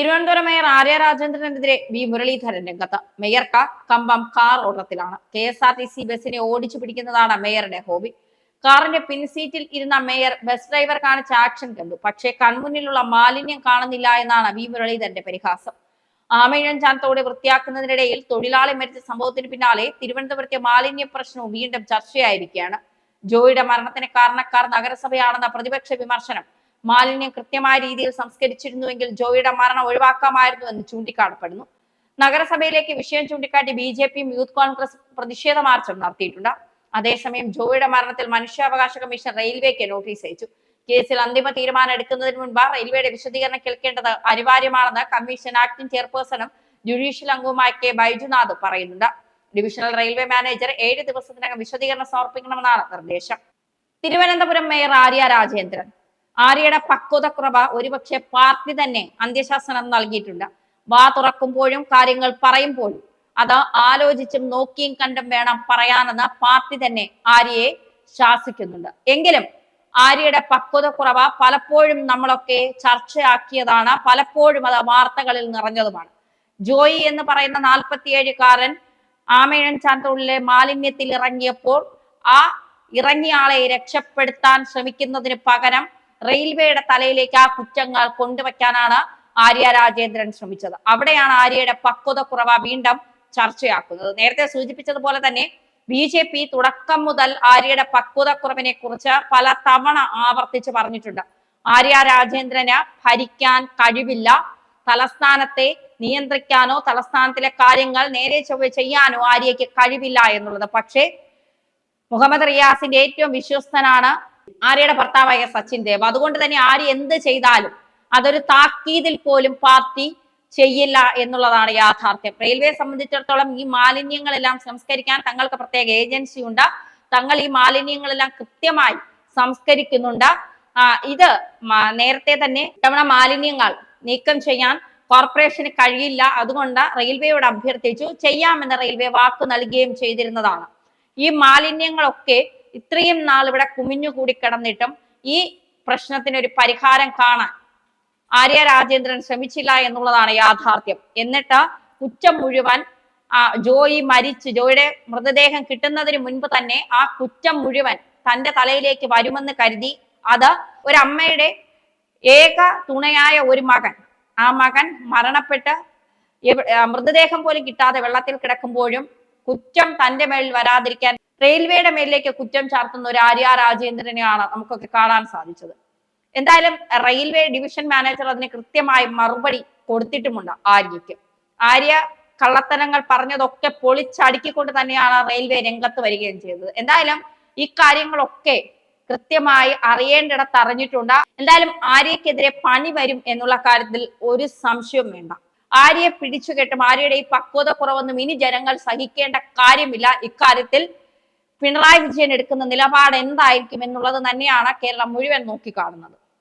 Thiruvananthapuram mayor Arya രാജേന്ദ്രനെതിരെ V. Muraleedharan രംഗത്ത് മേയർക്ക കമ്പം car ഓട്ടത്തിലാണ്. K S R T C ബസിനെ ഓടിച്ചു പിടിക്കുന്നതാണ് മേയറുടെ ഹോബി. കാറിന്റെ പിൻസീറ്റിൽ ഇരുന്ന മേയർ ബസ് ഡ്രൈവർ കാണിച്ച ആക്ഷൻ കണ്ടു. പക്ഷേ കൺമുന്നിലുള്ള മാലിന്യം കാണുന്നില്ല എന്നാണ് വി. മുരളീധരന്റെ പരിഹാസം. ആമയിഴഞ്ചാൻ തോട് വൃത്തിയാക്കുന്നതിനിടയിൽ തൊഴിലാളി മരിച്ച സംഭവത്തിന് പിന്നാലെ തിരുവനന്തപുരത്തെ മാലിന്യ പ്രശ്നവും വീണ്ടും ചർച്ചയായിരിക്കുകയാണ്. ജോയിയുടെ മരണത്തിന് കാരണക്കാർ നഗരസഭയാണെന്ന പ്രതിപക്ഷ വിമർശനം മാലിന്യം കൃത്യമായ രീതിയിൽ സംസ്കരിച്ചിരുന്നുവെങ്കിൽ ജോയിയുടെ മരണം ഒഴിവാക്കാമായിരുന്നു എന്ന് ചൂണ്ടിക്കാണപ്പെടുന്നു. നഗരസഭയിലേക്ക് വിഷയം ചൂണ്ടിക്കാട്ടി ബി ജെ പിയും യൂത്ത് കോൺഗ്രസ് പ്രതിഷേധ മാർച്ചും നടത്തിയിട്ടുണ്ട്. അതേസമയം ജോയിയുടെ മരണത്തിൽ മനുഷ്യാവകാശ കമ്മീഷൻ റെയിൽവേക്ക് നോട്ടീസ് അയച്ചു. കേസിൽ അന്തിമ തീരുമാനം എടുക്കുന്നതിന് മുൻപ് റെയിൽവേയുടെ വിശദീകരണം കേൾക്കേണ്ടത് അനിവാര്യമാണെന്ന് കമ്മീഷൻ ആക്ടിംഗ് ചെയർപേഴ്സണും ജുഡീഷ്യൽ അംഗവുമായ കെ ബൈജുനാഥ് പറയുന്നുണ്ട്. ഡിവിഷണൽ റെയിൽവേ മാനേജർ ഏഴ് ദിവസത്തിനകം വിശദീകരണം സമർപ്പിക്കണമെന്നാണ് നിർദ്ദേശം. തിരുവനന്തപുരം മേയർ ആര്യ രാജേന്ദ്രൻ. ആര്യയുടെ പക്വതക്കുറവ് ഒരുപക്ഷെ പാർട്ടി തന്നെ അന്ത്യശാസനം നൽകിയിട്ടുണ്ട്. വാ തുറക്കുമ്പോഴും കാര്യങ്ങൾ പറയുമ്പോഴും അത് ആലോചിച്ചും നോക്കിയും കണ്ടും വേണം പറയാനെന്ന് പാർട്ടി തന്നെ ആര്യയെ ശാസിക്കുന്നുണ്ട്. എങ്കിലും ആര്യയുടെ പക്വതക്കുറവ് പലപ്പോഴും നമ്മളൊക്കെ ചർച്ചയാക്കിയതാണ്. പലപ്പോഴും അത് വാർത്തകളിൽ നിറഞ്ഞതുമാണ്. ജോയി എന്ന് പറയുന്ന നാൽപ്പത്തിയേഴുകാരൻ ആമേഴൻ ചാന്തൂളിലെ മാലിന്യത്തിൽ ഇറങ്ങിയപ്പോൾ ആ ഇറങ്ങിയ ആളെ രക്ഷപ്പെടുത്താൻ ശ്രമിക്കുന്നതിന് പകരം റെയിൽവേയുടെ തലയിലേക്ക് ആ കുറ്റങ്ങൾ കൊണ്ടുവയ്ക്കാനാണ് ആര്യ രാജേന്ദ്രൻ ശ്രമിച്ചത്. അവിടെയാണ് ആര്യയുടെ പക്വത കുറവ വീണ്ടും ചർച്ചയാക്കുന്നത്. നേരത്തെ സൂചിപ്പിച്ചതുപോലെ തന്നെ ബി ജെ പി തുടക്കം മുതൽ ആര്യയുടെ പക്വതക്കുറവിനെ കുറിച്ച് പല തവണ ആവർത്തിച്ച് പറഞ്ഞിട്ടുണ്ട്. ആര്യ രാജേന്ദ്രന് ഭരിക്കാൻ കഴിവില്ല. തലസ്ഥാനത്തെ നിയന്ത്രിക്കാനോ തലസ്ഥാനത്തിലെ കാര്യങ്ങൾ നേരെ ചൊവ്വ ചെയ്യാനോ ആര്യയ്ക്ക് കഴിവില്ല എന്നുള്ളത്. പക്ഷേ മുഹമ്മദ് റിയാസിന്റെ ഏറ്റവും വിശ്വസ്തനാണ് ആര്യയുടെ ഭർത്താവായ സച്ചിൻ ദേവ്. അതുകൊണ്ട് തന്നെ ആര് എന്ത് ചെയ്താലും അതൊരു താക്കീതിൽ പോലും പാർട്ടി ചെയ്യില്ല എന്നുള്ളതാണ് യാഥാർത്ഥ്യം. റെയിൽവേ സംബന്ധിച്ചിടത്തോളം ഈ മാലിന്യങ്ങളെല്ലാം സംസ്കരിക്കാൻ തങ്ങൾക്ക് പ്രത്യേക ഏജൻസി ഉണ്ട്. തങ്ങൾ ഈ മാലിന്യങ്ങളെല്ലാം കൃത്യമായി സംസ്കരിക്കുന്നുണ്ട്. ഇത് നേരത്തെ തന്നെ തവണ മാലിന്യങ്ങൾ നീക്കം ചെയ്യാൻ കോർപ്പറേഷന് കഴിയില്ല. അതുകൊണ്ട് റെയിൽവേയോട് അഭ്യർത്ഥിച്ചു. ചെയ്യാമെന്ന് റെയിൽവേ വാക്ക് നൽകുകയും ചെയ്തിരുന്നതാണ്. ഈ മാലിന്യങ്ങളൊക്കെ ഇത്രയും നാൾ ഇവിടെ കുമിഞ്ഞുകൂടി കിടന്നിട്ടും ഈ പ്രശ്നത്തിന് ഒരു പരിഹാരം കാണാൻ ആര്യ രാജേന്ദ്രൻ ശ്രമിച്ചില്ല എന്നുള്ളതാണ് യാഥാർത്ഥ്യം. എന്നിട്ട് കുറ്റം മുഴുവൻ ജോയി മരിച്ച് ജോയിയുടെ മൃതദേഹം കിട്ടുന്നതിന് മുൻപ് തന്നെ ആ കുറ്റം മുഴുവൻ തന്റെ തലയിലേക്ക് വരുമെന്ന് കരുതി അത് ഒരമ്മയുടെ ഏക തുണയായ ഒരു മകൻ. ആ മകൻ മരണപ്പെട്ട് മൃതദേഹം പോലും കിട്ടാതെ വെള്ളത്തിൽ കിടക്കുമ്പോഴും കുറ്റം തന്റെ മേളിൽ വരാതിരിക്കാൻ റെയിൽവേയുടെ മേലിലേക്ക് കുറ്റം ചാർത്തുന്ന ഒരു ആര്യ രാജേന്ദ്രനെയാണ് നമുക്കൊക്കെ കാണാൻ സാധിച്ചത്. എന്തായാലും റെയിൽവേ ഡിവിഷൻ മാനേജർ അതിന് കൃത്യമായി മറുപടി കൊടുത്തിട്ടുമുണ്ട് ആര്യയ്ക്ക്. ആര്യ കള്ളത്തരങ്ങൾ പറഞ്ഞതൊക്കെ പൊളിച്ചടുക്കിക്കൊണ്ട് തന്നെയാണ് റെയിൽവേ രംഗത്ത് വരികയും ചെയ്തത്. എന്തായാലും ഈ കാര്യങ്ങളൊക്കെ കൃത്യമായി അറിയേണ്ടിടത്ത് അറിഞ്ഞിട്ടുണ്ട്. എന്തായാലും ആര്യക്കെതിരെ പണി വരും എന്നുള്ള കാര്യത്തിൽ ഒരു സംശയവും വേണ്ട. ആര്യയെ പിടിച്ചുകെട്ടും ആര്യയുടെ ഈ പക്വത കുറവൊന്നും ഇനി ജനങ്ങൾ സഹിക്കേണ്ട കാര്യമില്ല. ഇക്കാര്യത്തിൽ പിണറായി വിജയൻ എടുക്കുന്ന നിലപാട് എന്തായിരിക്കും എന്നുള്ളത് തന്നെയാണ് കേരളം മുഴുവൻ നോക്കിക്കാണുന്നത്.